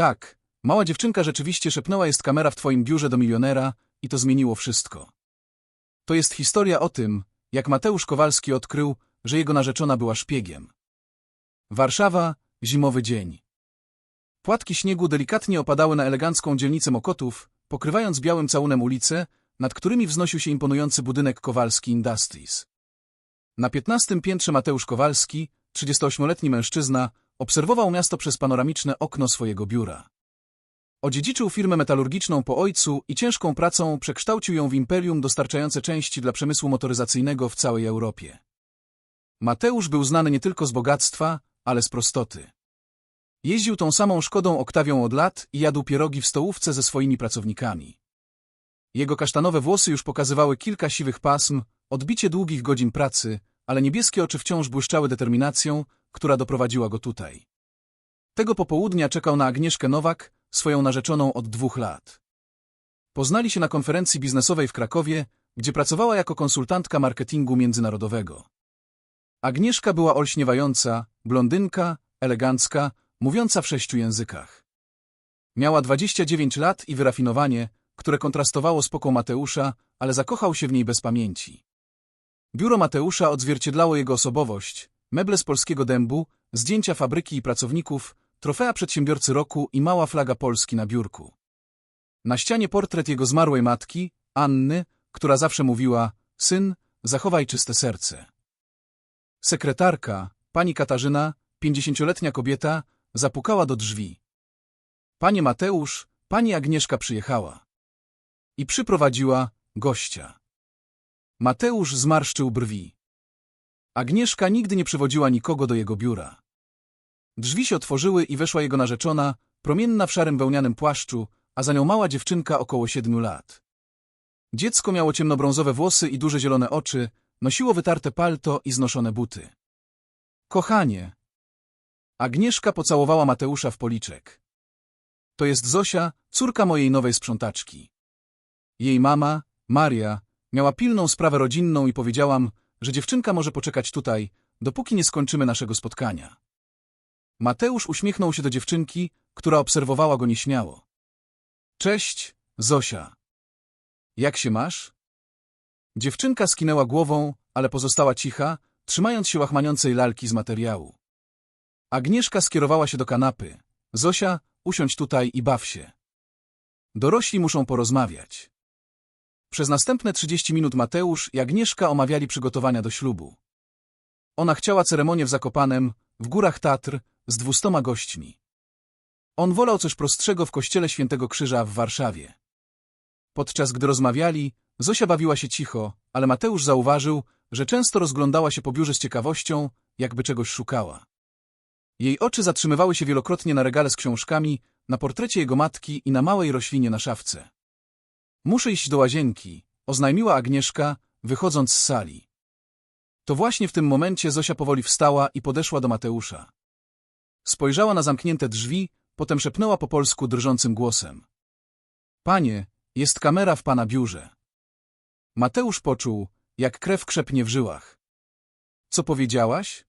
Tak, mała dziewczynka rzeczywiście szepnęła jest kamera w twoim biurze do milionera i to zmieniło wszystko. To jest historia o tym, jak Mateusz Kowalski odkrył, że jego narzeczona była szpiegiem. Warszawa, zimowy dzień. Płatki śniegu delikatnie opadały na elegancką dzielnicę Mokotów, pokrywając białym całunem ulice, nad którymi wznosił się imponujący budynek Kowalski Industries. Na piętnastym piętrze Mateusz Kowalski, 38-letni mężczyzna, obserwował miasto przez panoramiczne okno swojego biura. Odziedziczył firmę metalurgiczną po ojcu i ciężką pracą przekształcił ją w imperium dostarczające części dla przemysłu motoryzacyjnego w całej Europie. Mateusz był znany nie tylko z bogactwa, ale z prostoty. Jeździł tą samą Szkodą Oktawią od lat i jadł pierogi w stołówce ze swoimi pracownikami. Jego kasztanowe włosy już pokazywały kilka siwych pasm, odbicie długich godzin pracy, ale niebieskie oczy wciąż błyszczały determinacją, która doprowadziła go tutaj. Tego popołudnia czekał na Agnieszkę Nowak, swoją narzeczoną od dwóch lat. Poznali się na konferencji biznesowej w Krakowie, gdzie pracowała jako konsultantka marketingu międzynarodowego. Agnieszka była olśniewająca, blondynka, elegancka, mówiąca w sześciu językach. Miała 29 lat i wyrafinowanie, które kontrastowało z poką Mateusza, ale zakochał się w niej bez pamięci. Biuro Mateusza odzwierciedlało jego osobowość, meble z polskiego dębu, zdjęcia fabryki i pracowników, trofea przedsiębiorcy roku i mała flaga Polski na biurku. Na ścianie portret jego zmarłej matki, Anny, która zawsze mówiła, syn, zachowaj czyste serce. Sekretarka, pani Katarzyna, pięćdziesięcioletnia kobieta, zapukała do drzwi. Panie Mateusz, pani Agnieszka przyjechała. I przyprowadziła gościa. Mateusz zmarszczył brwi. Agnieszka nigdy nie przywodziła nikogo do jego biura. Drzwi się otworzyły i weszła jego narzeczona, promienna w szarym wełnianym płaszczu, a za nią mała dziewczynka około siedmiu lat. Dziecko miało ciemnobrązowe włosy i duże zielone oczy, nosiło wytarte palto i znoszone buty. Kochanie! Agnieszka pocałowała Mateusza w policzek. To jest Zosia, córka mojej nowej sprzątaczki. Jej mama, Maria, miała pilną sprawę rodzinną i powiedziałam, że dziewczynka może poczekać tutaj, dopóki nie skończymy naszego spotkania. Mateusz uśmiechnął się do dziewczynki, która obserwowała go nieśmiało. Cześć, Zosia. Jak się masz? Dziewczynka skinęła głową, ale pozostała cicha, trzymając się łachmaniącej lalki z materiału. Agnieszka skierowała się do kanapy. Zosia, usiądź tutaj i baw się. Dorośli muszą porozmawiać. Przez następne 30 minut Mateusz i Agnieszka omawiali przygotowania do ślubu. Ona chciała ceremonię w Zakopanem, w górach Tatr, z dwustoma gośćmi. On wolał coś prostszego w kościele Świętego Krzyża w Warszawie. Podczas gdy rozmawiali, Zosia bawiła się cicho, ale Mateusz zauważył, że często rozglądała się po biurze z ciekawością, jakby czegoś szukała. Jej oczy zatrzymywały się wielokrotnie na regale z książkami, na portrecie jego matki i na małej roślinie na szafce. Muszę iść do łazienki, oznajmiła Agnieszka, wychodząc z sali. To właśnie w tym momencie Zosia powoli wstała i podeszła do Mateusza. Spojrzała na zamknięte drzwi, potem szepnęła po polsku drżącym głosem. Panie, jest kamera w pana biurze. Mateusz poczuł, jak krew krzepnie w żyłach. Co powiedziałaś?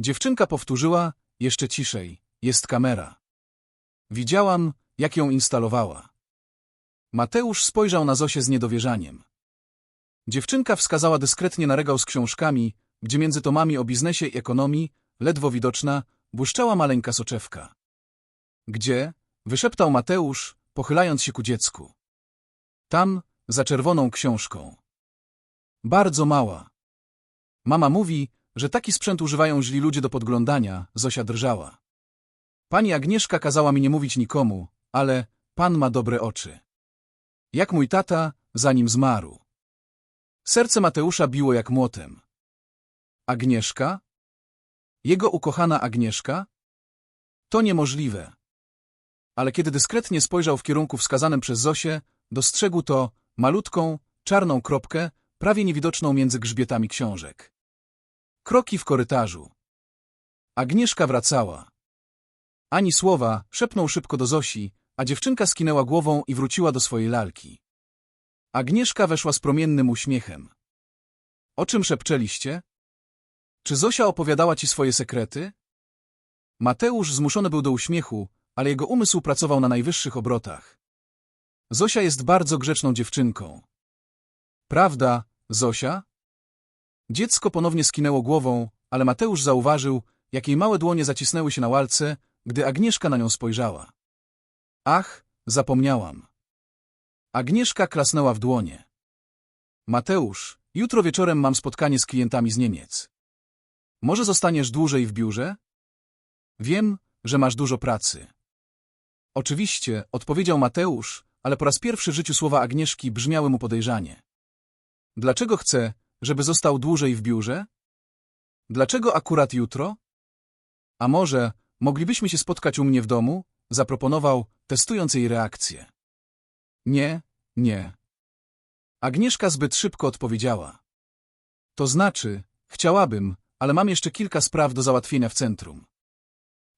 Dziewczynka powtórzyła, jeszcze ciszej, jest kamera. Widziałam, jak ją instalowała. Mateusz spojrzał na Zosię z niedowierzaniem. Dziewczynka wskazała dyskretnie na regał z książkami, gdzie między tomami o biznesie i ekonomii, ledwo widoczna, błyszczała maleńka soczewka. Gdzie? wyszeptał Mateusz, pochylając się ku dziecku. Tam, za czerwoną książką. Bardzo mała. Mama mówi, że taki sprzęt używają źli ludzie do podglądania, Zosia drżała. Pani Agnieszka kazała mi nie mówić nikomu, ale pan ma dobre oczy. Jak mój tata, zanim zmarł. Serce Mateusza biło jak młotem. Agnieszka? Jego ukochana Agnieszka? To niemożliwe. Ale kiedy dyskretnie spojrzał w kierunku wskazanym przez Zosię, dostrzegł to malutką, czarną kropkę, prawie niewidoczną między grzbietami książek. Kroki w korytarzu. Agnieszka wracała. Ani słowa, szepnął szybko do Zosi, a dziewczynka skinęła głową i wróciła do swojej lalki. Agnieszka weszła z promiennym uśmiechem. O czym szepczeliście? Czy Zosia opowiadała ci swoje sekrety? Mateusz zmuszony był do uśmiechu, ale jego umysł pracował na najwyższych obrotach. Zosia jest bardzo grzeczną dziewczynką. Prawda, Zosia? Dziecko ponownie skinęło głową, ale Mateusz zauważył, jak jej małe dłonie zacisnęły się na łalce, gdy Agnieszka na nią spojrzała. Ach, zapomniałam. Agnieszka klasnęła w dłonie. Mateusz, jutro wieczorem mam spotkanie z klientami z Niemiec. Może zostaniesz dłużej w biurze? Wiem, że masz dużo pracy. Oczywiście, odpowiedział Mateusz, ale po raz pierwszy w życiu słowa Agnieszki brzmiały mu podejrzanie. Dlaczego chce, żeby został dłużej w biurze? Dlaczego akurat jutro? A może moglibyśmy się spotkać u mnie w domu? Zaproponował, testując jej reakcję. Nie, nie. Agnieszka zbyt szybko odpowiedziała. To znaczy, chciałabym, ale mam jeszcze kilka spraw do załatwienia w centrum.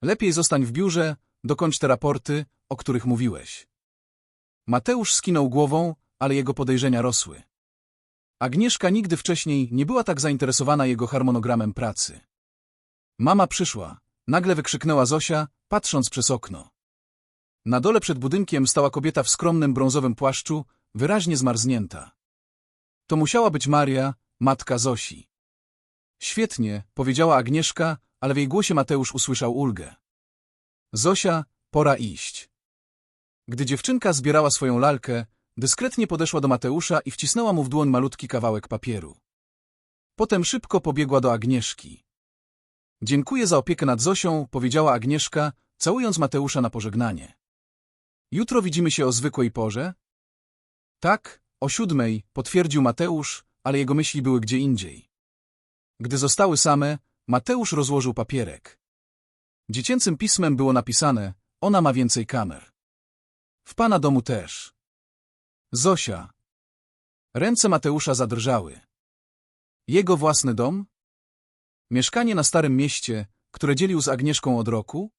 Lepiej zostań w biurze, dokończ te raporty, o których mówiłeś. Mateusz skinął głową, ale jego podejrzenia rosły. Agnieszka nigdy wcześniej nie była tak zainteresowana jego harmonogramem pracy. Mama przyszła, nagle wykrzyknęła Zosia, patrząc przez okno. Na dole przed budynkiem stała kobieta w skromnym brązowym płaszczu, wyraźnie zmarznięta. To musiała być Maria, matka Zosi. Świetnie, powiedziała Agnieszka, ale w jej głosie Mateusz usłyszał ulgę. Zosia, pora iść. Gdy dziewczynka zbierała swoją lalkę, dyskretnie podeszła do Mateusza i wcisnęła mu w dłoń malutki kawałek papieru. Potem szybko pobiegła do Agnieszki. Dziękuję za opiekę nad Zosią, powiedziała Agnieszka, całując Mateusza na pożegnanie. Jutro widzimy się o zwykłej porze? Tak, o siódmej, potwierdził Mateusz, ale jego myśli były gdzie indziej. Gdy zostały same, Mateusz rozłożył papierek. Dziecięcym pismem było napisane, ona ma więcej kamer. W pana domu też. Zosia. Ręce Mateusza zadrżały. Jego własny dom? Mieszkanie na Starym Mieście, które dzielił z Agnieszką od roku?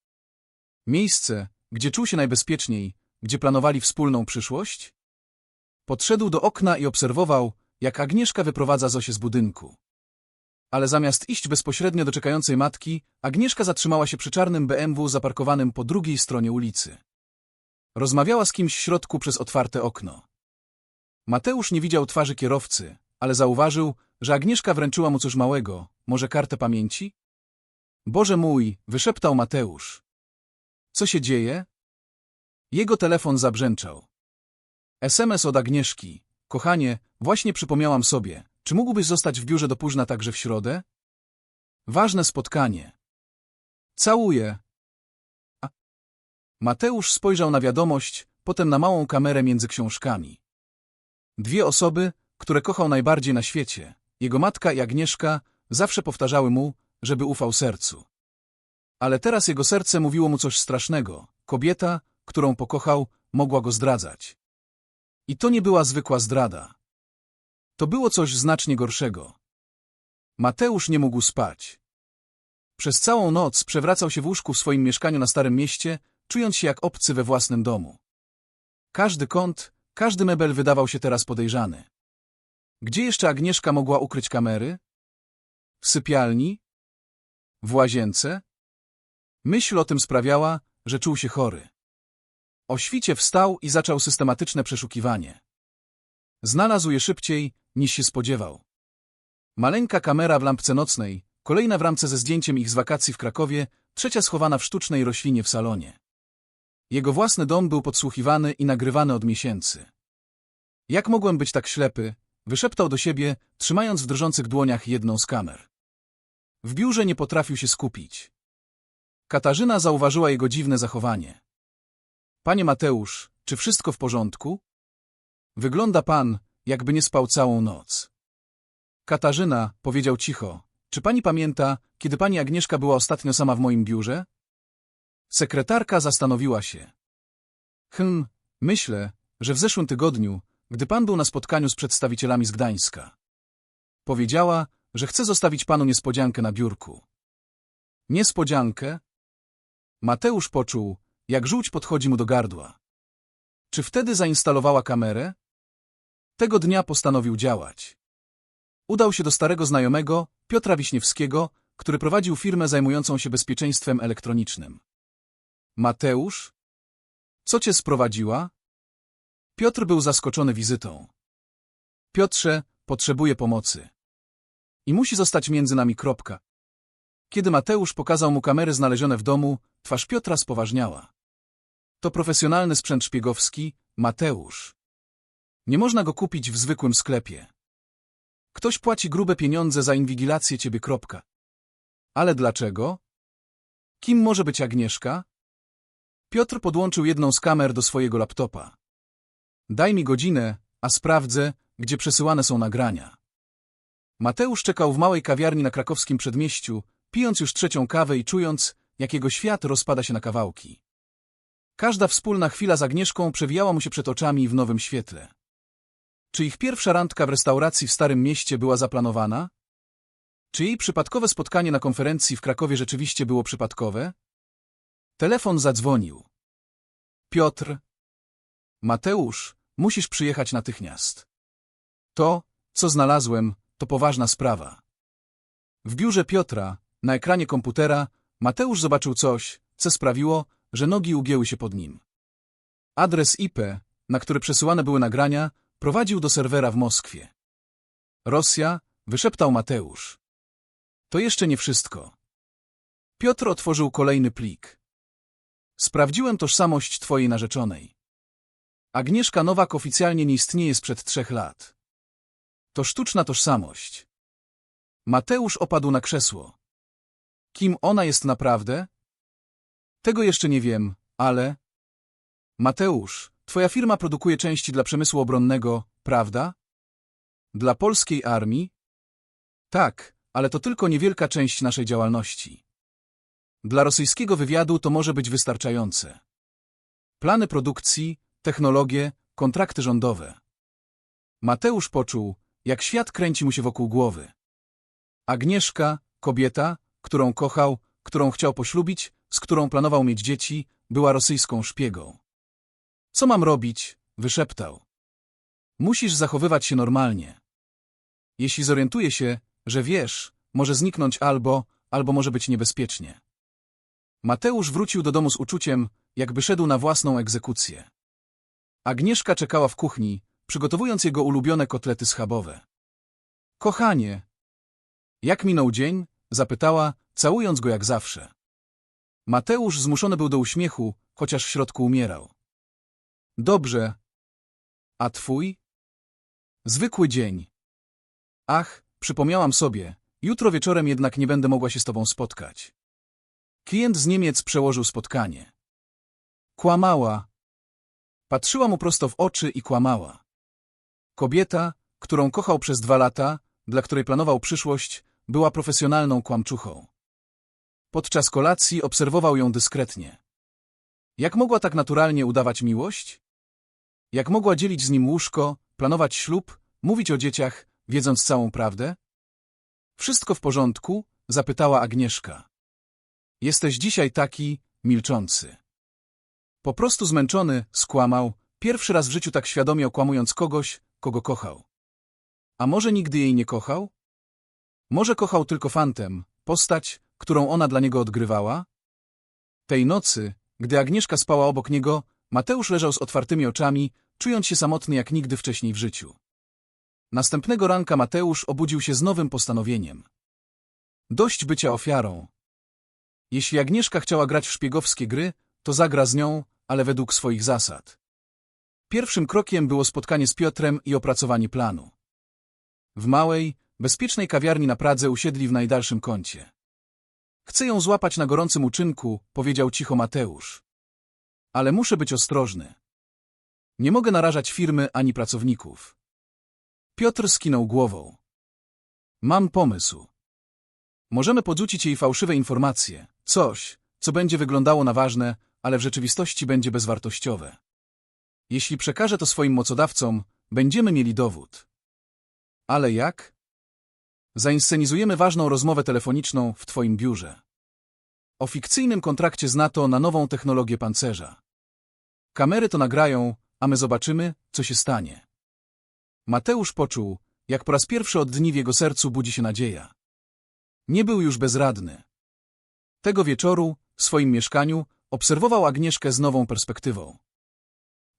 Miejsce, gdzie czuł się najbezpieczniej, gdzie planowali wspólną przyszłość? Podszedł do okna i obserwował, jak Agnieszka wyprowadza Zosię z budynku. Ale zamiast iść bezpośrednio do czekającej matki, Agnieszka zatrzymała się przy czarnym BMW zaparkowanym po drugiej stronie ulicy. Rozmawiała z kimś w środku przez otwarte okno. Mateusz nie widział twarzy kierowcy, ale zauważył, że Agnieszka wręczyła mu coś małego, może kartę pamięci? Boże mój, wyszeptał Mateusz. Co się dzieje? Jego telefon zabrzęczał. SMS od Agnieszki. Kochanie, właśnie przypomniałam sobie, czy mógłbyś zostać w biurze do późna także w środę? Ważne spotkanie. Całuję. A... Mateusz spojrzał na wiadomość, potem na małą kamerę między książkami. Dwie osoby, które kochał najbardziej na świecie, jego matka i Agnieszka, zawsze powtarzały mu, żeby ufał sercu. Ale teraz jego serce mówiło mu coś strasznego. Kobieta, którą pokochał, mogła go zdradzać. I to nie była zwykła zdrada. To było coś znacznie gorszego. Mateusz nie mógł spać. Przez całą noc przewracał się w łóżku w swoim mieszkaniu na Starym Mieście, czując się jak obcy we własnym domu. Każdy kąt, każdy mebel wydawał się teraz podejrzany. Gdzie jeszcze Agnieszka mogła ukryć kamery? W sypialni? W łazience? Myśl o tym sprawiała, że czuł się chory. O świcie wstał i zaczął systematyczne przeszukiwanie. Znalazł je szybciej, niż się spodziewał. Maleńka kamera w lampce nocnej, kolejna w ramce ze zdjęciem ich z wakacji w Krakowie, trzecia schowana w sztucznej roślinie w salonie. Jego własny dom był podsłuchiwany i nagrywany od miesięcy. Jak mogłem być tak ślepy? Wyszeptał do siebie, trzymając w drżących dłoniach jedną z kamer. W biurze nie potrafił się skupić. Katarzyna zauważyła jego dziwne zachowanie. Panie Mateusz, czy wszystko w porządku? Wygląda pan, jakby nie spał całą noc. Katarzyna, powiedział cicho, czy pani pamięta, kiedy pani Agnieszka była ostatnio sama w moim biurze? Sekretarka zastanowiła się. Hm, myślę, że w zeszłym tygodniu, gdy pan był na spotkaniu z przedstawicielami z Gdańska. Powiedziała, że chce zostawić panu niespodziankę na biurku. Niespodziankę? Mateusz poczuł, jak żółć podchodzi mu do gardła. Czy wtedy zainstalowała kamerę? Tego dnia postanowił działać. Udał się do starego znajomego, Piotra Wiśniewskiego, który prowadził firmę zajmującą się bezpieczeństwem elektronicznym. Mateusz? Co cię sprowadziła? Piotr był zaskoczony wizytą. Piotrze, potrzebuje pomocy. I musi zostać między nami kropka. Kiedy Mateusz pokazał mu kamery znalezione w domu, twarz Piotra spoważniała. To profesjonalny sprzęt szpiegowski, Mateusz. Nie można go kupić w zwykłym sklepie. Ktoś płaci grube pieniądze za inwigilację ciebie kropka. Ale dlaczego? Kim może być Agnieszka? Piotr podłączył jedną z kamer do swojego laptopa. Daj mi godzinę, a sprawdzę, gdzie przesyłane są nagrania. Mateusz czekał w małej kawiarni na krakowskim przedmieściu, pijąc już trzecią kawę i czując, jak jego świat rozpada się na kawałki. Każda wspólna chwila z Agnieszką przewijała mu się przed oczami w nowym świetle. Czy ich pierwsza randka w restauracji w Starym Mieście była zaplanowana? Czy jej przypadkowe spotkanie na konferencji w Krakowie rzeczywiście było przypadkowe? Telefon zadzwonił. Piotr. Mateusz, musisz przyjechać natychmiast. To, co znalazłem, to poważna sprawa. W biurze Piotra, na ekranie komputera, Mateusz zobaczył coś, co sprawiło, że nogi ugięły się pod nim. Adres IP, na który przesyłane były nagrania, prowadził do serwera w Moskwie. Rosja, wyszeptał Mateusz. To jeszcze nie wszystko. Piotr otworzył kolejny plik. Sprawdziłem tożsamość twojej narzeczonej. Agnieszka Nowak oficjalnie nie istnieje sprzed trzech lat. To sztuczna tożsamość. Mateusz opadł na krzesło. Kim ona jest naprawdę? Tego jeszcze nie wiem, ale... Mateusz, twoja firma produkuje części dla przemysłu obronnego, prawda? Dla polskiej armii? Tak, ale to tylko niewielka część naszej działalności. Dla rosyjskiego wywiadu to może być wystarczające. Plany produkcji, technologie, kontrakty rządowe. Mateusz poczuł, jak świat kręci mu się wokół głowy. Agnieszka, kobieta, którą kochał, którą chciał poślubić, z którą planował mieć dzieci, była rosyjską szpiegą. Co mam robić? wyszeptał. Musisz zachowywać się normalnie. Jeśli zorientuje się, że wiesz, może zniknąć albo, albo może być niebezpiecznie. Mateusz wrócił do domu z uczuciem, jakby szedł na własną egzekucję. Agnieszka czekała w kuchni, przygotowując jego ulubione kotlety schabowe. Kochanie! Jak minął dzień? Zapytała, całując go jak zawsze. Mateusz zmuszony był do uśmiechu, chociaż w środku umierał. Dobrze. A twój? Zwykły dzień. Ach, przypomniałam sobie, jutro wieczorem jednak nie będę mogła się z tobą spotkać. Klient z Niemiec przełożył spotkanie. Kłamała. Patrzyła mu prosto w oczy i kłamała. Kobieta, którą kochał przez dwa lata, dla której planował przyszłość, była profesjonalną kłamczuchą. Podczas kolacji obserwował ją dyskretnie. Jak mogła tak naturalnie udawać miłość? Jak mogła dzielić z nim łóżko, planować ślub, mówić o dzieciach, wiedząc całą prawdę? Wszystko w porządku? zapytała Agnieszka. Jesteś dzisiaj taki, milczący. Po prostu zmęczony, skłamał, pierwszy raz w życiu tak świadomie okłamując kogoś, kogo kochał. A może nigdy jej nie kochał? Może kochał tylko fantem, postać, którą ona dla niego odgrywała? Tej nocy, gdy Agnieszka spała obok niego, Mateusz leżał z otwartymi oczami, czując się samotny jak nigdy wcześniej w życiu. Następnego ranka Mateusz obudził się z nowym postanowieniem. Dość bycia ofiarą. Jeśli Agnieszka chciała grać w szpiegowskie gry, to zagra z nią, ale według swoich zasad. Pierwszym krokiem było spotkanie z Piotrem i opracowanie planu. W małej, bezpiecznej kawiarni na Pradze usiedli w najdalszym kącie. Chcę ją złapać na gorącym uczynku, powiedział cicho Mateusz. Ale muszę być ostrożny. Nie mogę narażać firmy ani pracowników. Piotr skinął głową. Mam pomysł. Możemy podrzucić jej fałszywe informacje, coś, co będzie wyglądało na ważne, ale w rzeczywistości będzie bezwartościowe. Jeśli przekażę to swoim mocodawcom, będziemy mieli dowód. Ale jak? Zainscenizujemy ważną rozmowę telefoniczną w Twoim biurze. O fikcyjnym kontrakcie z NATO na nową technologię pancerza. Kamery to nagrają, a my zobaczymy, co się stanie. Mateusz poczuł, jak po raz pierwszy od dni w jego sercu budzi się nadzieja. Nie był już bezradny. Tego wieczoru, w swoim mieszkaniu, obserwował Agnieszkę z nową perspektywą.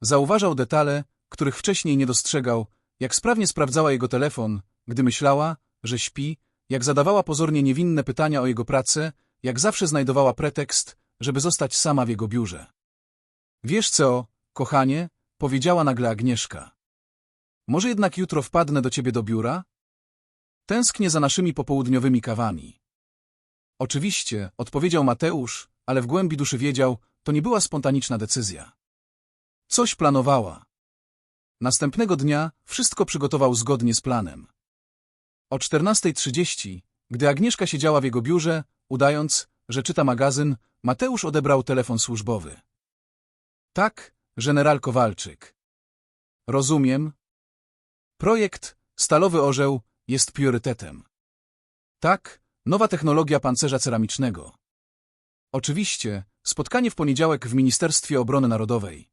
Zauważał detale, których wcześniej nie dostrzegał, jak sprawnie sprawdzała jego telefon, gdy myślała, że śpi, jak zadawała pozornie niewinne pytania o jego pracę, jak zawsze znajdowała pretekst, żeby zostać sama w jego biurze. Wiesz co, kochanie, powiedziała nagle Agnieszka. Może jednak jutro wpadnę do ciebie do biura? Tęsknię za naszymi popołudniowymi kawami. Oczywiście, odpowiedział Mateusz, ale w głębi duszy wiedział, to nie była spontaniczna decyzja. Coś planowała. Następnego dnia wszystko przygotował zgodnie z planem. O 14.30, gdy Agnieszka siedziała w jego biurze, udając, że czyta magazyn, Mateusz odebrał telefon służbowy. Tak, general Kowalczyk. Rozumiem. Projekt Stalowy Orzeł jest priorytetem. Tak, nowa technologia pancerza ceramicznego. Oczywiście, spotkanie w poniedziałek w Ministerstwie Obrony Narodowej.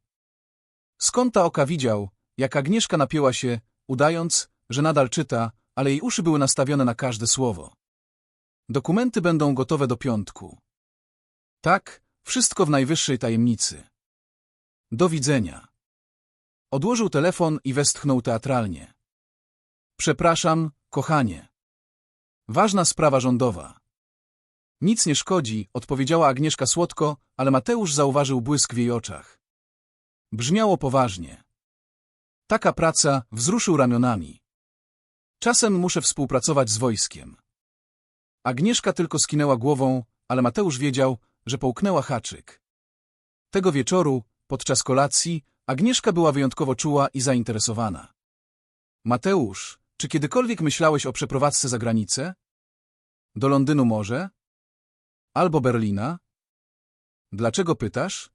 Z kąta oka widział, jak Agnieszka napięła się, udając, że nadal czyta, ale jej uszy były nastawione na każde słowo. Dokumenty będą gotowe do piątku. Tak, wszystko w najwyższej tajemnicy. Do widzenia. Odłożył telefon i westchnął teatralnie. Przepraszam, kochanie. Ważna sprawa rządowa. Nic nie szkodzi, odpowiedziała Agnieszka słodko, ale Mateusz zauważył błysk w jej oczach. Brzmiało poważnie. Taka praca wzruszył ramionami. Czasem muszę współpracować z wojskiem. Agnieszka tylko skinęła głową, ale Mateusz wiedział, że połknęła haczyk. Tego wieczoru, podczas kolacji, Agnieszka była wyjątkowo czuła i zainteresowana. Mateusz, czy kiedykolwiek myślałeś o przeprowadzce za granicę? Do Londynu może? Albo Berlina? Dlaczego pytasz?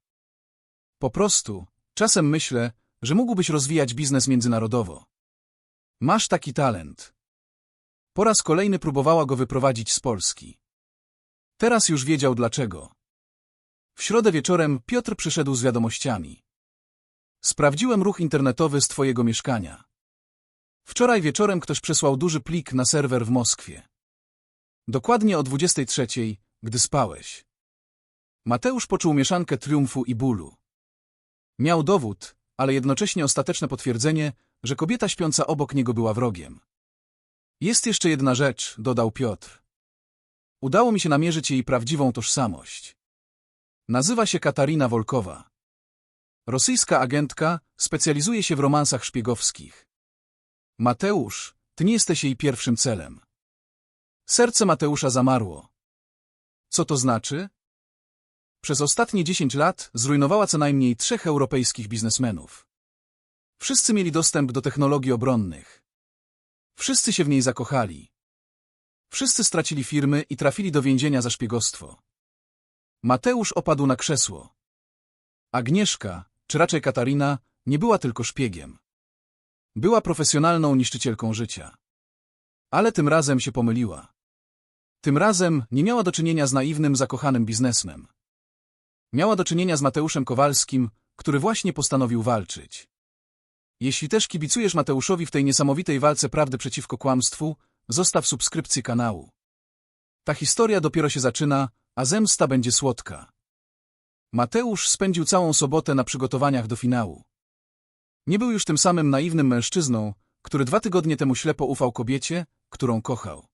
Po prostu, czasem myślę, że mógłbyś rozwijać biznes międzynarodowo. Masz taki talent. Po raz kolejny próbowała go wyprowadzić z Polski. Teraz już wiedział dlaczego. W środę wieczorem Piotr przyszedł z wiadomościami. Sprawdziłem ruch internetowy z twojego mieszkania. Wczoraj wieczorem ktoś przesłał duży plik na serwer w Moskwie. Dokładnie o 23, gdy spałeś. Mateusz poczuł mieszankę triumfu i bólu. Miał dowód, ale jednocześnie ostateczne potwierdzenie, że kobieta śpiąca obok niego była wrogiem. Jest jeszcze jedna rzecz, dodał Piotr. Udało mi się namierzyć jej prawdziwą tożsamość. Nazywa się Katarina Wolkowa. Rosyjska agentka specjalizuje się w romansach szpiegowskich. Mateusz, ty nie jesteś jej pierwszym celem. Serce Mateusza zamarło. Co to znaczy? Przez ostatnie 10 lat zrujnowała co najmniej trzech europejskich biznesmenów. Wszyscy mieli dostęp do technologii obronnych. Wszyscy się w niej zakochali. Wszyscy stracili firmy i trafili do więzienia za szpiegostwo. Mateusz opadł na krzesło. Agnieszka, czy raczej Katarina, nie była tylko szpiegiem. Była profesjonalną niszczycielką życia. Ale tym razem się pomyliła. Tym razem nie miała do czynienia z naiwnym, zakochanym biznesmem. Miała do czynienia z Mateuszem Kowalskim, który właśnie postanowił walczyć. Jeśli też kibicujesz Mateuszowi w tej niesamowitej walce prawdy przeciwko kłamstwu, zostaw subskrypcję kanału. Ta historia dopiero się zaczyna, a zemsta będzie słodka. Mateusz spędził całą sobotę na przygotowaniach do finału. Nie był już tym samym naiwnym mężczyzną, który dwa tygodnie temu ślepo ufał kobiecie, którą kochał.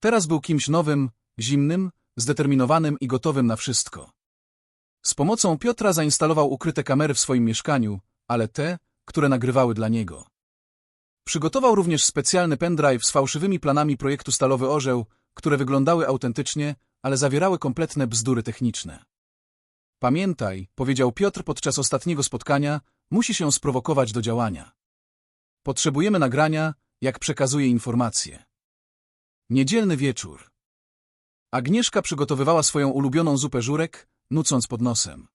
Teraz był kimś nowym, zimnym, zdeterminowanym i gotowym na wszystko. Z pomocą Piotra zainstalował ukryte kamery w swoim mieszkaniu, ale te, które nagrywały dla niego. Przygotował również specjalny pendrive z fałszywymi planami projektu Stalowy Orzeł, które wyglądały autentycznie, ale zawierały kompletne bzdury techniczne. Pamiętaj, powiedział Piotr podczas ostatniego spotkania, musi się sprowokować do działania. Potrzebujemy nagrania, jak przekazuje informacje. Niedzielny wieczór. Agnieszka przygotowywała swoją ulubioną zupę żurek, nucąc pod nosem.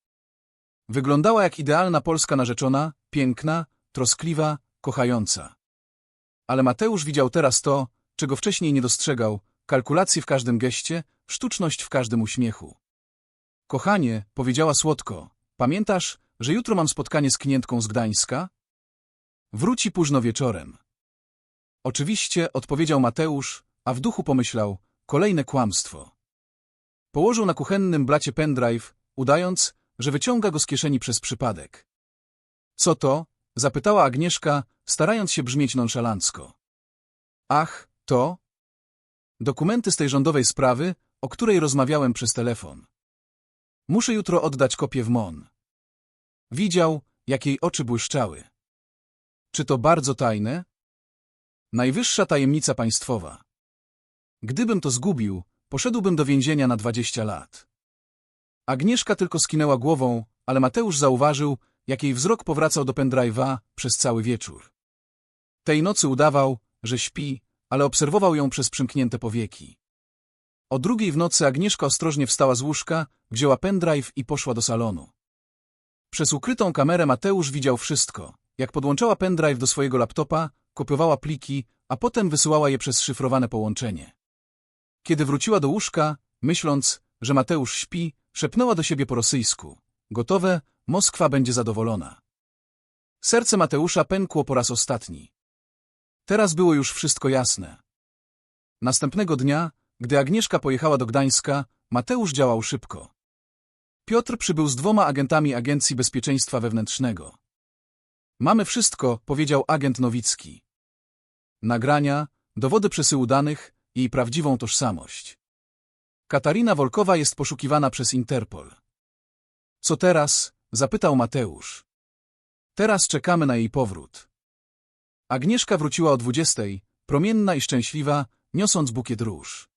Wyglądała jak idealna polska narzeczona, piękna, troskliwa, kochająca. Ale Mateusz widział teraz to, czego wcześniej nie dostrzegał, kalkulację w każdym geście, sztuczność w każdym uśmiechu. Kochanie, powiedziała słodko, pamiętasz, że jutro mam spotkanie z klientką z Gdańska? Wróci późno wieczorem. Oczywiście, odpowiedział Mateusz, a w duchu pomyślał, kolejne kłamstwo. Położył na kuchennym blacie pendrive udając, że wyciąga go z kieszeni przez przypadek. Co to? zapytała Agnieszka, starając się brzmieć nonszalancko. Ach, to? Dokumenty z tej rządowej sprawy, o której rozmawiałem przez telefon. Muszę jutro oddać kopię w MON. Widział, jak jej oczy błyszczały. Czy to bardzo tajne? Najwyższa tajemnica państwowa. Gdybym to zgubił, poszedłbym do więzienia na dwadzieścia lat. Agnieszka tylko skinęła głową, ale Mateusz zauważył, jak jej wzrok powracał do pendrive'a przez cały wieczór. Tej nocy udawał, że śpi, ale obserwował ją przez przymknięte powieki. O drugiej w nocy Agnieszka ostrożnie wstała z łóżka, wzięła pendrive i poszła do salonu. Przez ukrytą kamerę Mateusz widział wszystko, jak podłączała pendrive do swojego laptopa, kopiowała pliki, a potem wysyłała je przez szyfrowane połączenie. Kiedy wróciła do łóżka, myśląc, że Mateusz śpi, szepnęła do siebie po rosyjsku. Gotowe, Moskwa będzie zadowolona. Serce Mateusza pękło po raz ostatni. Teraz było już wszystko jasne. Następnego dnia, gdy Agnieszka pojechała do Gdańska, Mateusz działał szybko. Piotr przybył z dwoma agentami Agencji Bezpieczeństwa Wewnętrznego. Mamy wszystko, powiedział agent Nowicki. Nagrania, dowody przesyłu danych, jej prawdziwą tożsamość. Katarina Wolkowa jest poszukiwana przez Interpol. Co teraz? Zapytał Mateusz. Teraz czekamy na jej powrót. Agnieszka wróciła o dwudziestej, promienna i szczęśliwa, niosąc bukiet róż.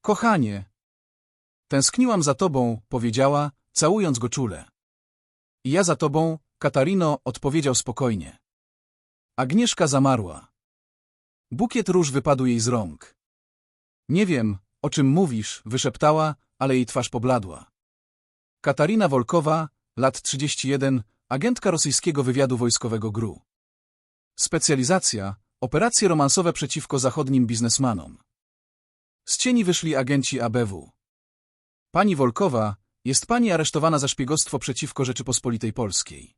Kochanie! Tęskniłam za tobą, powiedziała, całując go czule. I ja za tobą, Katarino, odpowiedział spokojnie. Agnieszka zamarła. Bukiet róż wypadł jej z rąk. Nie wiem, o czym mówisz, wyszeptała, ale jej twarz pobladła. Katarina Wolkowa, lat 31, agentka rosyjskiego wywiadu wojskowego GRU. Specjalizacja – operacje romansowe przeciwko zachodnim biznesmanom. Z cieni wyszli agenci ABW. Pani Wolkowa, jest pani aresztowana za szpiegostwo przeciwko Rzeczypospolitej Polskiej.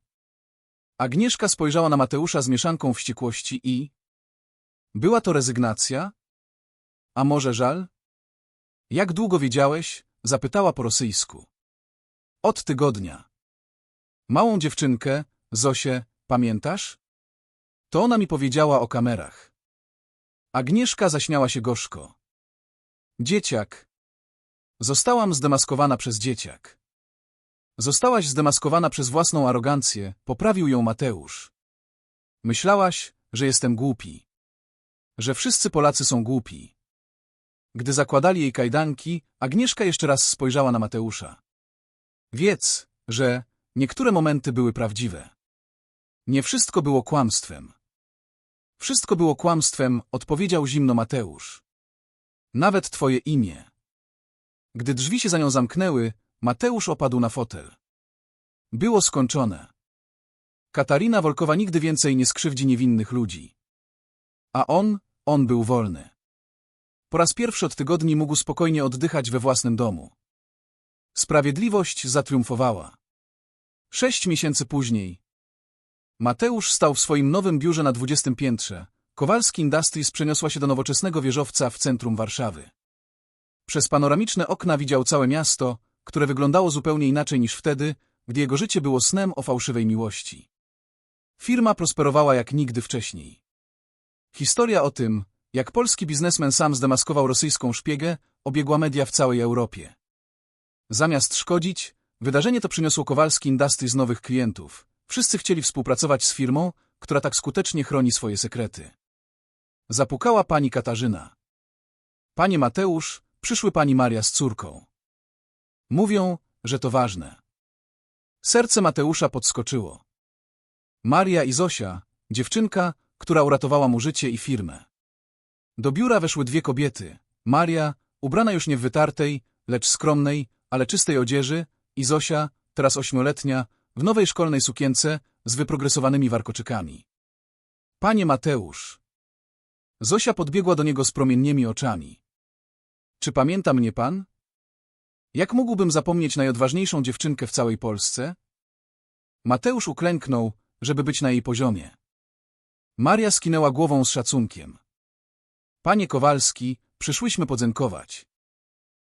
Agnieszka spojrzała na Mateusza z mieszanką wściekłości i... Była to rezygnacja? A może żal? Jak długo wiedziałeś? Zapytała po rosyjsku. Od tygodnia. Małą dziewczynkę, Zosię, pamiętasz? To ona mi powiedziała o kamerach. Agnieszka zaśmiała się gorzko. Dzieciak. Zostałam zdemaskowana przez dzieciak. Zostałaś zdemaskowana przez własną arogancję, poprawił ją Mateusz. Myślałaś, że jestem głupi. Że wszyscy Polacy są głupi. Gdy zakładali jej kajdanki, Agnieszka jeszcze raz spojrzała na Mateusza. Wiedz, że niektóre momenty były prawdziwe. Nie wszystko było kłamstwem. Wszystko było kłamstwem, odpowiedział zimno Mateusz. Nawet twoje imię. Gdy drzwi się za nią zamknęły, Mateusz opadł na fotel. Było skończone. Katarina Wolkowa nigdy więcej nie skrzywdzi niewinnych ludzi. A on, on był wolny. Po raz pierwszy od tygodni mógł spokojnie oddychać we własnym domu. Sprawiedliwość zatriumfowała. Sześć miesięcy później. Mateusz stał w swoim nowym biurze na dwudziestym piętrze. Kowalski Industries przeniosła się do nowoczesnego wieżowca w centrum Warszawy. Przez panoramiczne okna widział całe miasto, które wyglądało zupełnie inaczej niż wtedy, gdy jego życie było snem o fałszywej miłości. Firma prosperowała jak nigdy wcześniej. Historia o tym, jak polski biznesmen sam zdemaskował rosyjską szpiegę, obiegła media w całej Europie. Zamiast szkodzić, wydarzenie to przyniosło Kowalski Industries nowych klientów. Wszyscy chcieli współpracować z firmą, która tak skutecznie chroni swoje sekrety. Zapukała pani Katarzyna. Panie Mateusz, przyszły pani Maria z córką. Mówią, że to ważne. Serce Mateusza podskoczyło. Maria i Zosia, dziewczynka, która uratowała mu życie i firmę. Do biura weszły dwie kobiety. Maria, ubrana już nie w wytartej, lecz skromnej, ale czystej odzieży, i Zosia, teraz ośmioletnia, w nowej szkolnej sukience z wyprogresowanymi warkoczykami. Panie Mateusz. Zosia podbiegła do niego z promiennymi oczami. Czy pamięta mnie pan? Jak mógłbym zapomnieć najodważniejszą dziewczynkę w całej Polsce? Mateusz uklęknął, żeby być na jej poziomie. Maria skinęła głową z szacunkiem. Panie Kowalski, przyszłyśmy podziękować.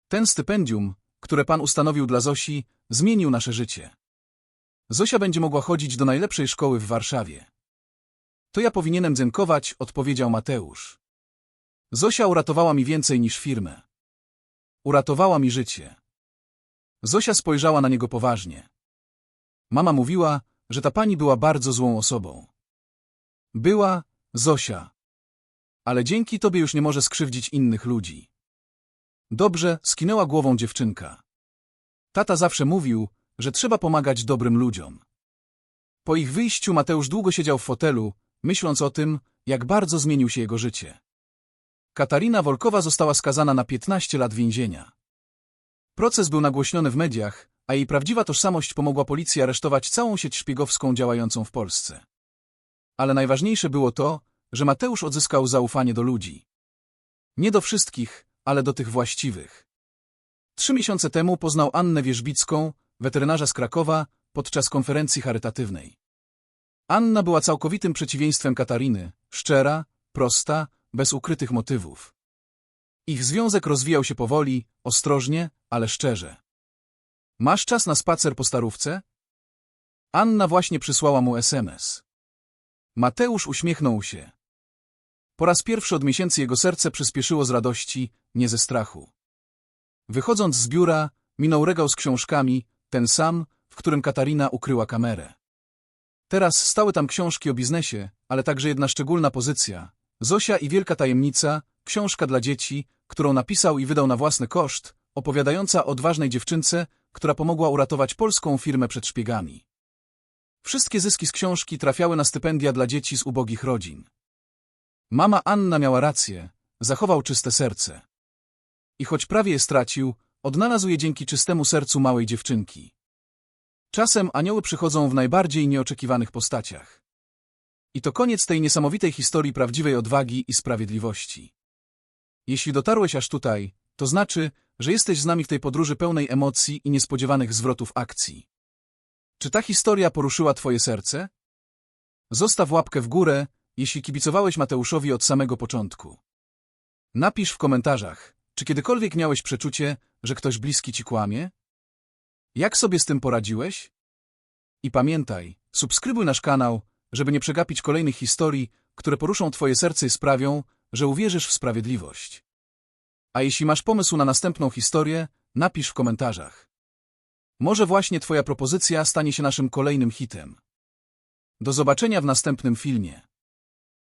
Ten stypendium, które Pan ustanowił dla Zosi, zmienił nasze życie. Zosia będzie mogła chodzić do najlepszej szkoły w Warszawie. To ja powinienem dziękować, odpowiedział Mateusz. Zosia uratowała mi więcej niż firmę. Uratowała mi życie. Zosia spojrzała na niego poważnie. Mama mówiła, że ta pani była bardzo złą osobą. Była, Zosia. Ale dzięki tobie już nie może skrzywdzić innych ludzi. Dobrze, skinęła głową dziewczynka. Tata zawsze mówił, że trzeba pomagać dobrym ludziom. Po ich wyjściu Mateusz długo siedział w fotelu, myśląc o tym, jak bardzo zmienił się jego życie. Katarina Wolkowa została skazana na 15 lat więzienia. Proces był nagłośniony w mediach, a jej prawdziwa tożsamość pomogła policji aresztować całą sieć szpiegowską działającą w Polsce. Ale najważniejsze było to, że Mateusz odzyskał zaufanie do ludzi. Nie do wszystkich, ale do tych właściwych. Trzy miesiące temu poznał Annę Wierzbicką, weterynarza z Krakowa, podczas konferencji charytatywnej. Anna była całkowitym przeciwieństwem Katariny, szczera, prosta, bez ukrytych motywów. Ich związek rozwijał się powoli, ostrożnie, ale szczerze. Masz czas na spacer po starówce? Anna właśnie przysłała mu SMS. Mateusz uśmiechnął się. Po raz pierwszy od miesięcy jego serce przyspieszyło z radości, nie ze strachu. Wychodząc z biura, minął regał z książkami, ten sam, w którym Katarina ukryła kamerę. Teraz stały tam książki o biznesie, ale także jedna szczególna pozycja. Zosia i Wielka Tajemnica, książka dla dzieci, którą napisał i wydał na własny koszt, opowiadająca o odważnej dziewczynce, która pomogła uratować polską firmę przed szpiegami. Wszystkie zyski z książki trafiały na stypendia dla dzieci z ubogich rodzin. Mama Anna miała rację, zachował czyste serce. I choć prawie je stracił, odnalazł je dzięki czystemu sercu małej dziewczynki. Czasem anioły przychodzą w najbardziej nieoczekiwanych postaciach. I to koniec tej niesamowitej historii prawdziwej odwagi i sprawiedliwości. Jeśli dotarłeś aż tutaj, to znaczy, że jesteś z nami w tej podróży pełnej emocji i niespodziewanych zwrotów akcji. Czy ta historia poruszyła twoje serce? Zostaw łapkę w górę, jeśli kibicowałeś Mateuszowi od samego początku. Napisz w komentarzach, czy kiedykolwiek miałeś przeczucie, że ktoś bliski ci kłamie? Jak sobie z tym poradziłeś? I pamiętaj, subskrybuj nasz kanał, żeby nie przegapić kolejnych historii, które poruszą twoje serce i sprawią, że uwierzysz w sprawiedliwość. A jeśli masz pomysł na następną historię, napisz w komentarzach. Może właśnie twoja propozycja stanie się naszym kolejnym hitem. Do zobaczenia w następnym filmie.